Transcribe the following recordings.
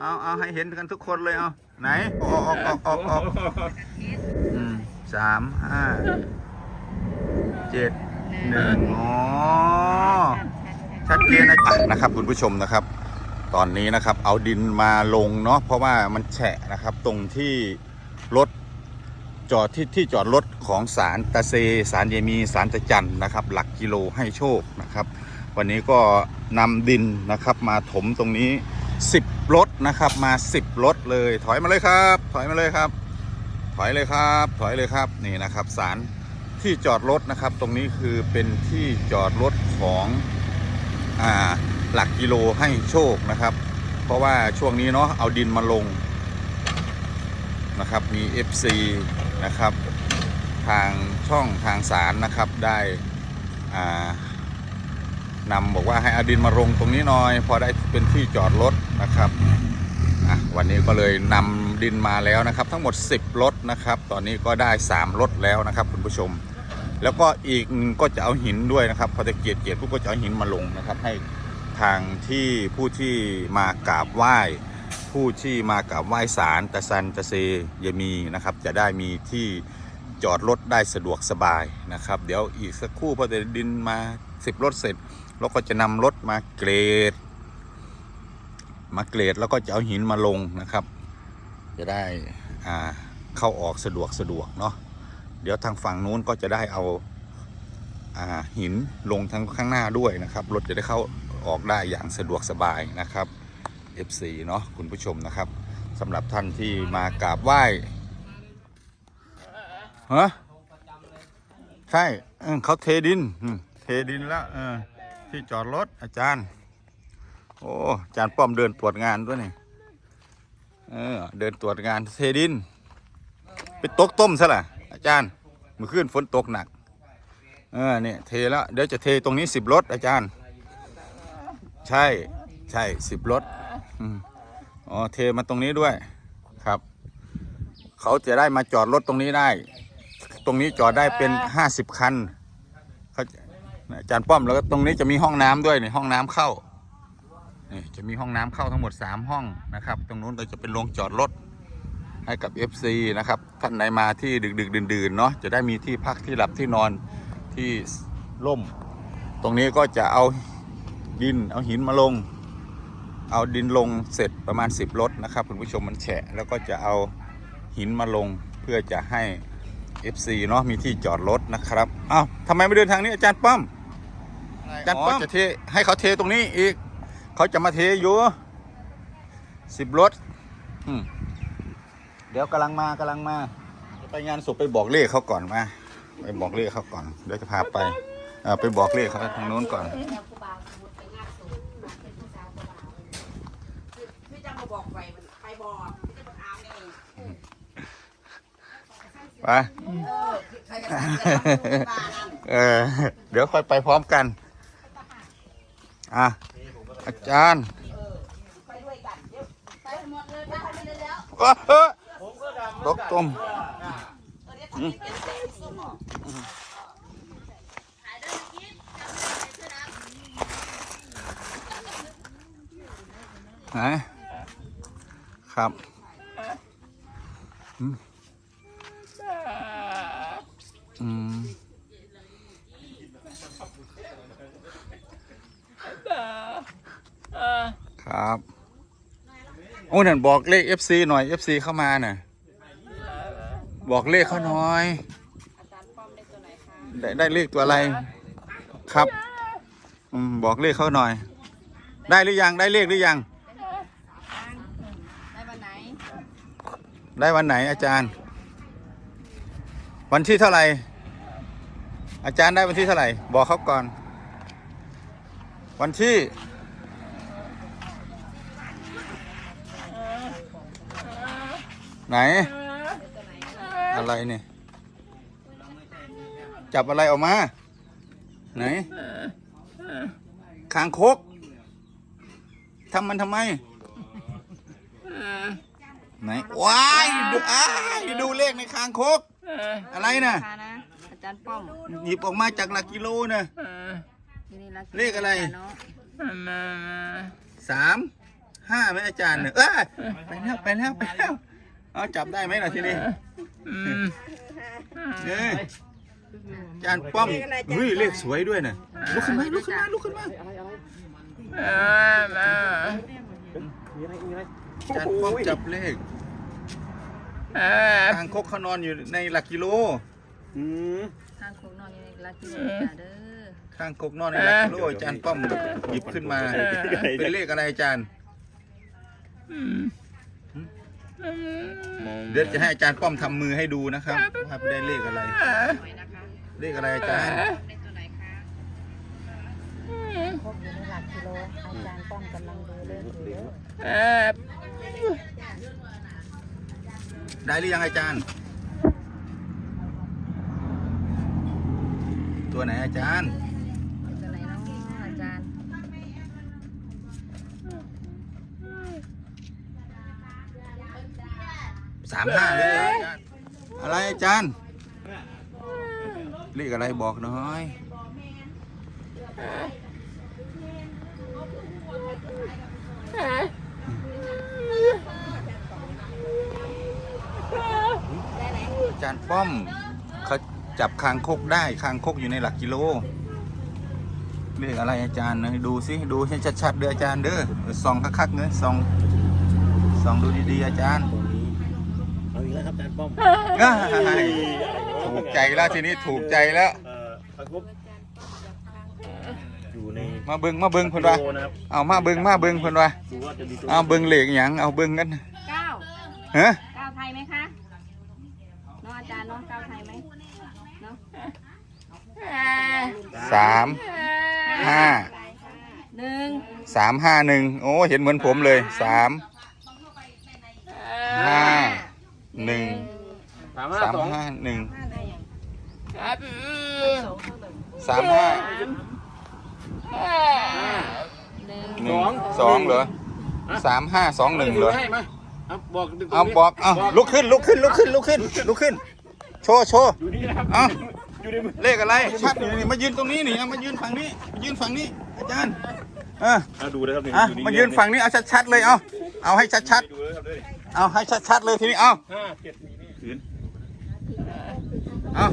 เอาเอาให้เห็นกันทุกคนเลยเอาไหนออกออกออกออกออกอืมสามห้าเจ็ดหนึ่งอ๋อชัดเจนนะอะนะครับคุณผู้ชมนะครับ ตอนนี้นะครับ เอาดินมาลงเนาะเพราะว่ามันแฉะนะครับ ตรงที่รถจอดที่ที่จอดรถของสารตะเซสารเยมีสารตะจันนะครับ หลักกิโลให้โชคนะครับ วันนี้ก็นำดินนะครับมาถมตรงนี้ 10รถนะครับ มา 10รถเลย ถอยมาเลยครับ ถอยมาเลยครับ ถอยเลยครับ ถอยเลยครับนี่นะครับสารที่จอดรถนะครับ ตรงนี้คือเป็นที่จอดรถของอ่าหลักกิโลให้โชคนะครับ เพราะว่าช่วงนี้เนาะเอาดินมาลงนะครับมี FC นะครับ ทางช่องทางสารนะครับได้อ่า นำบอกว่าให้อาดินมาลงตรงนี้หน่อย พอได้เป็นที่จอดรถนะครับวันนี้ก็เลยนำดินมาแล้วนะครับ ทั้งหมด 10รถนะครับ ตอนนี้ก็ได้ 3รถแล้วนะครับคุณผู้ชม แล้วก็อีกก็จะเอาหินด้วยนะครับพอจะเกียรติเกียรติผู้ก็จะเอาหินมาลงนะครับ ให้ทางที่ผู้ที่มากราบไหว้ผู้ที่มากราบไหว้ศาลตะซันตะเซยมีนะครับ จะได้มีที่จอดรถได้สะดวกสบายนะครับ เดี๋ยวอีกสักครู่พอจะดินมา 10รถเสร็จ เราก็จะนำรถมาเกรด มาเกรดแล้วก็จะเอาหินมาลงนะครับ จะได้อ่าเข้าออกสะดวกสะดวกเนาะเดี๋ยวทางฝั่งนู้นก็จะได้เอาอ่าหินลงทั้งข้างหน้าด้วยนะครับ รถจะได้เข้าออกได้อย่างสะดวกสบายนะครับ FC เนาะคุณผู้ชมนะครับสำหรับท่านที่มากราบไหว้ฮะใช่เขาเทดินเทดินแล้วเออ ที่จอดรถอาจารย์ โอ้อาจารย์ป้อมเดินตรวจงานด้วยนี่เออเดินตรวจงานเทดิน ไปตกต้มซะล่ะอาจารย์เมื่อคืนฝนตกหนัก เออเนี่ยเทแล้วเดี๋ยวจะเทตรงนี้สิบรถอาจารย์ ใช่ใช่สิบรถอ๋อเทมาตรงนี้ด้วยครับ เขาจะได้มาจอดรถตรงนี้ได้ ตรงนี้จอดได้เป็นห้าสิบคัน อาจารย์ป้อมแล้วก็ตรงนี้จะมีห้องน้ำด้วยในห้องน้ำเข้านี่จะมีห้องน้ำเข้าทั้งหมด 3 ห้องนะครับ ตรงนู้นเราจะเป็นโรงจอดรถให้กับ FC นะครับท่านไหนมาที่ดึกดึกดื่นดื่นๆเนาะจะได้มีที่พักที่หลับที่นอนที่ร่ม ตรงนี้ก็จะเอาดินเอาหินมาลง เอาดินลงเสร็จประมาณ 10รถนะครับคุณผู้ชมมันแฉะแล้วก็จะเอาหินมาลงเพื่อจะให้ FC เนาะมีที่จอดรถนะครับอ้าวทำไมไม่เดินทางนี้อาจารย์ป้อม จารย์ป้อมจะเทให้เขาเทตรงนี้อีก เขาจะมาเทอยู่สิบรถอืมเดี๋ยวกำลังมากำลังมาจะไปงานศพไปบอกเลขเขาก่อนมาไปบอกเลขเขาก่อนเดี๋ยวจะพาไปเอ่อไปบอกเลขเขาทางโน้นก่อนพี่จะมาบอกไปมันไปบอกพี่จะมาถามเองไปเออใครจะทำมานั่นเออเดี๋ยวค่อยไปพร้อมกัน อะอาจารย์ไปด้วยกันเดี๋ยวไปหมดเลยไปไปเลยแล้ว เอ้อเอ้อตกต้ม เออเดี๋ยวทำให้เป็นเซลล์ส้มหรอขายได้กินจำได้เสื้อดำ ไหนครับอืมอืม ครับ โอ้นั่นบอกเลข FC หน่อย FC เข้ามาน่ะ บอกเลขเขาหน่อยอาจารย์ป้อมได้ตัวไหนคะได้ได้เลขตัวอะไรครับ อืมบอกเลขเขาหน่อย ได้หรือยังได้เลขหรือยัง ได้วันไหน ได้วันไหนอาจารย์ วันที่เท่าไหร่ อาจารย์ได้วันที่เท่าไหร่ บอกเขาก่อน วันที่ ไหน อะไรเนี่ย จับอะไรออกมา ไหนคางคกทำมันทำไม ไหนว้ายดูอ้ายดูเลขในคางคก อะไรนะค่ะนะอาจารย์ป้อมหยิบออกมาจากหลักกิโลนะที่นี่เลขอะไรเนาะสามห้าไหมอาจารย์เนี่ยเอ้ยไปแล้วไปแล้วไปแล้ว เอาจับได้ไหมล่ะทีนี้เนี่ยอาจารย์ป้อมเฮ้ยเลขสวยด้วยน่ะลุกขึ้นมาลุกขึ้นมาลุกขึ้นมาอาจารย์ป้อมจับเลขทางคกเขานอนอยู่ในหลักกิโลอืมทางโคกนอนอยู่ในลักกี้จ้าเด้อข้างคกนอนในหลักกิโลอาจารย์ป้อมหยิบขึ้นมาเป็นเลขอะไรอาจารย์มอง เดี๋ยวจะให้อาจารย์ป้อมทำมือให้ดูนะครับว่าได้เลขอะไรเลขอะไรอาจารย์ครบอยู่ในหลักกิโลอาจารย์ป้อมกำลังดูเลขอยู่เด้อได้หรือยังอาจารย์ ตัวไหนอาจารย์ ตัวไหนเนาะอาจารย์ สามห้าเลยเหรออาจารย์อะไรอาจารย์เลขอะไรบอกหน่อยอาจารย์ป้อมเขาจับคางคกได้คางคกอยู่ในหลักกิโลเลขอะไรอาจารย์นะดูสิดูให้ชัดๆเด้ออาจารย์เด้อส่องคักๆเนอะส่องส่องดูดีๆอาจารย์ จารย์ป้อมเอ้ยถูกใจแล้วทีนี้ถูกใจแล้ว เอ่อพระกุ๊บอยู่ในมาเบิ่งมาเบิ่งเพิ่นว่าโลนะครับเอามาเบิ่งมาเบิ่งเพิ่นว่าดูว่าจะมีตัวเอาเบิ่งเลขหยังเอาเบิ่งกันเก้าฮะเก้าไทยไหมคะเนาะอาจารย์เนาะเก้าไทยไหมเนาะสามห้าหนึ่งสามห้าหนึ่งโอ้เห็นเหมือนผมเลยสามห้า หนึ่งสามห้าสามสองห้าหนึ่งสามห้าหนึ่งหนึ่งสองเหรอสามห้าสองหนึ่งเหรอให้มาเอาบอกดึงเอาบอกเอาลุกขึ้นลุกขึ้นลุกขึ้นลุกขึ้นลุกขึ้น โชว์โชว์อยู่นี่นะครับเอาอยู่ในมือเลขอะไรชัดนี่นี่มายืนตรงนี้นี่เอามายืนฝั่งนี้มายืนฝั่งนี้ อาจารย์เอออะดูนะครับอะมายืนฝั่งนี้เอาชัดๆเลยเอาเอาให้ชัดดูนะครับด้วยๆ เอาให้ชัดๆเลยทีนี้เอาห้าเจ็ดนี่นี่ขืนเอา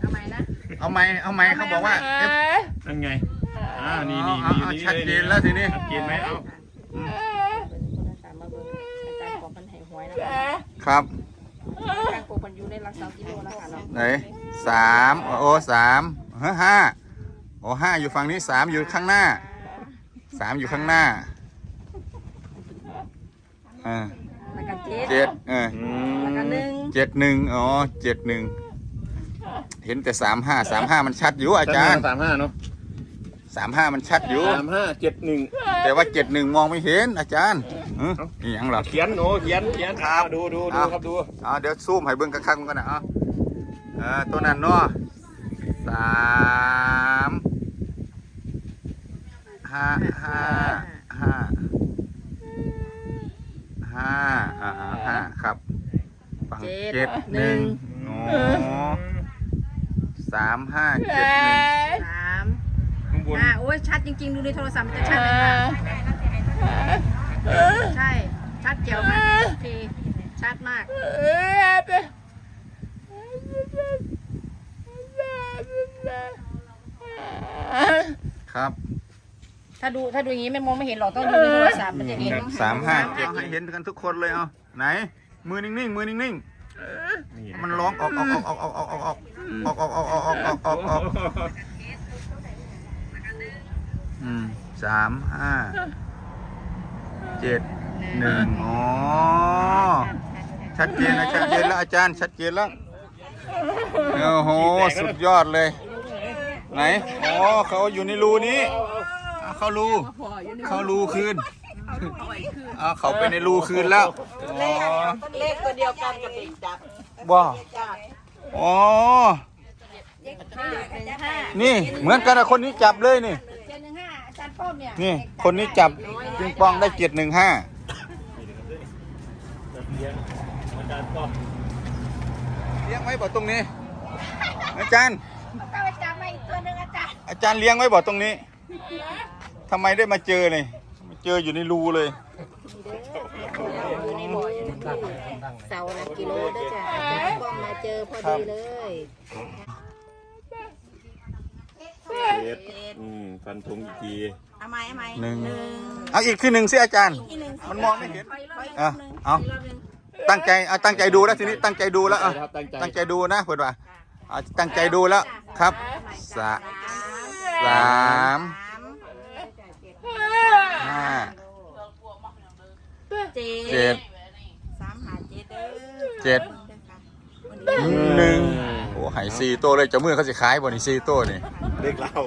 เอาใหม่นะเอาไม้เอาไม้เขาบอกว่าเอฟนั่นไงอ่านี่นี่เอานี่เอานี่ชัดเจนแล้วทีนี้ชัดเจนไหมเอาคนสามมาเบิ่งอาจารย์บอกมันให้หวยนะคะครับการโกมันอยู่ในหลักสองกิโลนะคะเนาะไหนสามโอ้สามเฮ้ยห้าโอ้ห้าอยู่ฝั่งนี้สามอยู่ข้างหน้าสามอยู่ข้างหน้าอ่าแล้วก็ เจ็ดเจ็ดเอออืแล้วก็มหนึ่งเจ็ดหนึ่งอ๋อเจ็ดหนึ่งเห็นแต่สามห้าสามห้ามันชัดอยู่อาจารย์สามห้าเนาะสามห้ามันชัดอยู่ สามห้าเจ็ดหนึ่งแต่ว่าเจ็ดหนึ่งมองไม่เห็นอาจารย์เออนี่ยังเหรอ เขียนโอ้เขียนเขียนครับดูดูดูอะครับดูเอาเดี๋ยวซูมให้เบิ่งกระคักๆมันกันนะเอาเออตัวนั้นเนาะสามห้าห้าห้าห้าอ่าห้าครับฝั่ง เจ็ดหนึ่งโอ้สามห้าเจ็ดหนึ่งสามข้างบนอ่าโอ้ยชัดจริง ๆ ดูในโทรศัพท์มันจะชัดเลยค่ะใช่ ชัดเจ๋วมากโอเคชัดมากครับ ถ้าดูถ้าดูอย่างนี้ไม่มองไม่เห็นหรอกต้องดูในโทรศัพท์มันจะเห็นสามห้าเจ็ดให้เห็นกันทุกคนเลยเอาไหน มือนิ่งๆมือนิ่งนี่ๆ มันร้องออกออกออกออกออกออกออกออกออกออกออกออกออกออกออกออกอืมสามห้าเจ็ดหนึ่งอ๋อชัดเจนนะชัดเจนแล้วอาจารย์ชัดเจนแล้วโอ้โหสุดยอดเลย ไหนอ๋อเขาอยู่ในรูนี้เอาเขารูเขารูคืนเอาเขาไปในรูคืนแล้วอ๋อเลขตัวเดียวกันกับเด็กจับ ว้าจ้าอ๋อห้าเป็นห้านี่เหมือนกันนะคนนี้จับเลยนี่เจ็ดหนึ่งห้าอาจารย์ป้อมเนี่ยนี่ คนนี้จับปิงปองได้เจ็ดหนึ่งห้าอาจารย์ป้อมเลี้ยงไว้บ่ตรงนี้อาจารย์ก็ไปจับมาอีกตัวหนึ่งอาจารย์ อาจารย์เลี้ยงไว้บ่ตรงนี้ทำไมได้มาเจอเลยมาเจออยู่ในรูเลย เสาหลักกิโลเด้อจ้ะอาจารย์ป้อมมาเจอพอดีเลยเจ็ดอืมฟันธงอีกทีเอาไหมเอาไหมหนึ่งเอาอีกที่หนึ่งสิอาจารย์ ที่หนึ่งมันมองไม่เห็นขออีกรอบหนึ่งอะเอาตั้งใจเอาตั้งใจดูแล้วทีนี้ตั้งใจดูแล้วอะครับตั้งใจตั้งใจดูนะเพื่อนว่าเอาตั้งใจดูแล้วครับสะสามสามห้าเจ็เจ็ด สามหาเจ็ดเด้อ เจ็ดหนึ่งโอ้ใหายซีโตวเลยเจะมือเขาสิขายบ่นี่ซีโตวนี่เด็กเรา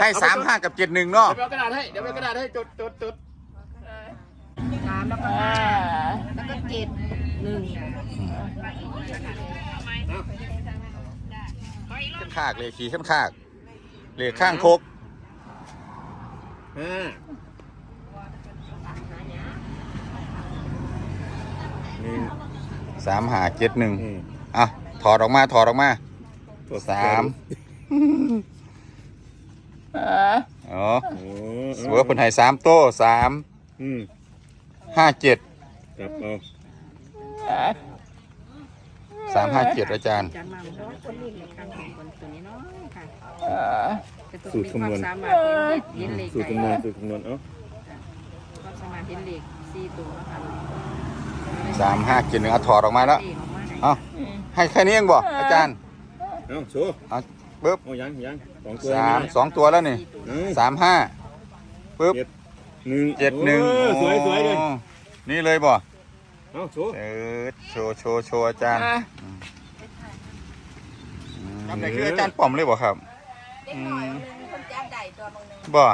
ให้สามห้ากับเจ็ดหนึ่งเนาะ เดี๋ยวเอากระดาษให้ เดี๋ยวเอากระดาษให้จดจดจดสามแล้วก็ห้าแล้วก็เจ็ดหนึ่งขึ้นคากเลยขี่ขึ้นคากเลยข้างโคกห้า นึ่งสามหาเจ็ดหนึ่งอืมอะถอดออกมาถอดออกมากดสามอ๋อโอ้สวยเพิ่นให้สามโต้สามอืมห้าเจ็ดครับเอาสามห้าเจ็ดอาจารย์ จานมาเพราะว่าคนนี้ในครั้งของคนตัวนี้น้อยค่ะสูตรคำนวณสามารถเห็นเลขสูตรคำนวณสูตรคำนวณเอ้าความสามารถเห็นเลขสี่ตัวนะคะ สามห้าเจ็ดหนึ่งเอาถอดออกมาแล้วเลขออกมาได้เอาให้แค่นี้เองบ่อาจารย์เอ้าโชว์เอาปึ๊บเอายังยังสองตัวสามนะสองตัวแล้วนี่เอ้าสามห้าปึ๊บเจ็ดหนึ่งเจ็ดหนึ่งโอ้สวยสวยเลยโอ้นี่เลยบ่เอ้าโชว์เออโชว์โชว์โชว์อาจารย์ทำไหนคืออาจารย์ป้อมเลยบ่ครับเด็กหน่อยหนึ่งคนจับได้ตัวมึงหนึ่งบ่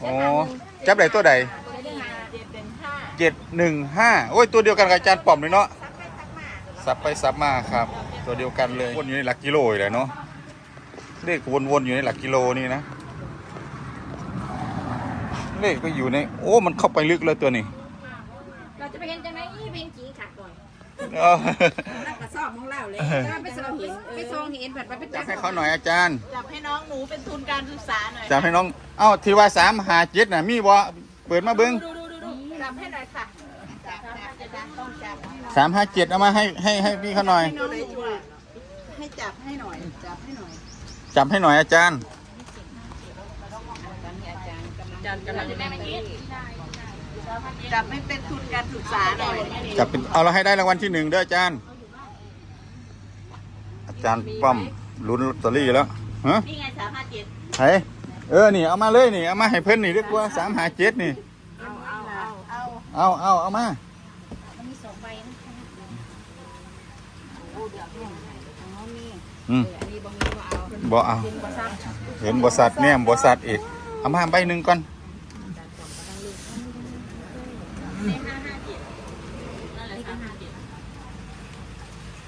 โอ้จับได้ตัวใดตัวที่หา เจ็ดเป็นห้าเจ็ดหนึ่งห้าโอ้ยตัวเดียวกันกับอาจารย์ป้อมเลยเนาะซักไปซักมาสับไปสับมาครับ ตัวเดียวกันเลยวนอยู่ในหลักกิโลอยู่เลยเนาะเลขวนๆอยู่ในหลักกิโลนี่นะเลขก็อยู่ในโอ้มันเข้าไปลึกเลยตัวนี้เราจะไปเห็นจังไหนอีเป็นจีขาดก่อนเออนักกระสอบของเราเลยไปส่องเห็นไปส่องเห็นแบบว่าไปจัจับบให้เขาหน่อยอาจารย์จับให้น้องหนูเป็นทุนการศึกษาหน่อยจับให้น้องเอ้าที่ว่าสามหาเจ็ดน่ะมีบ่เปิดมาเบิ้งดูดูดูดู จับให้หน่อยค่ะจับจับจะดันต้องจับสามห้าเจ็ดเอามาให้ให้ให้พี่เขาหน่อยให้น้องหนูอะให้จับให้หน่อย จับให้หน่อยจับให้หน่อยอาจารย์จานกำลังจะได้ไหมจับให้เป็นทุนการศึกษาหน่อยจับเป็นเอาเราให้ได้รางวัลที่หนึ่งเด้ออาจารย์ อาจารย์ป้อมลุ้นลอตเตอรี่แล้วฮะนี่ไงสามห้าเจ็ด ไห้เออนี่เอามาเลยนี่เอามาให้เพิ่นนี่เรียกว่าสามหาเจ็ดนี่ เอาเอาเอาเอาเอาเอามามีสองใบนะอืมอันนี้บางทีก็เอาบ่เอาเป็นภาษาเห็นบริษัทเนี่ยบริษัทอีกเอามาใบหนึ่งก่อน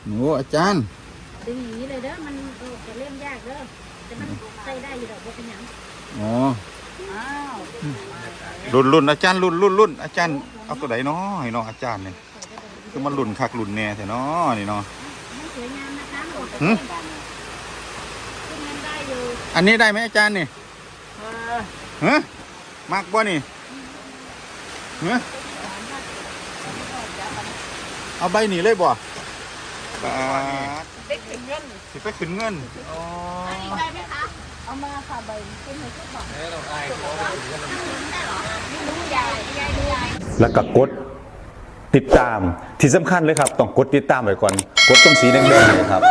โอ้อาจารย์ ดึงอย่างนี้เลยเด้อ มันเออจะเล่มยากเด้อแต่มันใส่ได้อยู่ดอกว่าเป็นหยังอ๋อ รุ่นรุ่นอาจารย์รุ่นรุ่นรุ่นอาจารย์เอาตัวไหนเนาะให้เนาะอาจารย์เนี่ยคือมันรุ่นคักรุ่นแน่แต่เนาะนี่เนาะมันสวยงามนะคะโอ้โหหึขึ้นเงินได้อยู่อันนี้ได้ไหมอาจารย์นี่ฮะมากบ่นี่ฮะเอาใบนี้เลยบ่บาทเด็กถึงเงินสิไปขึ้นเงินอ๋อได้ไหมคะ เอามาค่ะใบขึ้นเลยายยายดูยายแล้วก็กดติดตามที่สำคัญเลยครับ ต้องกดติดตามไว้ก่อน กดตรงสีแดงๆเนยครับ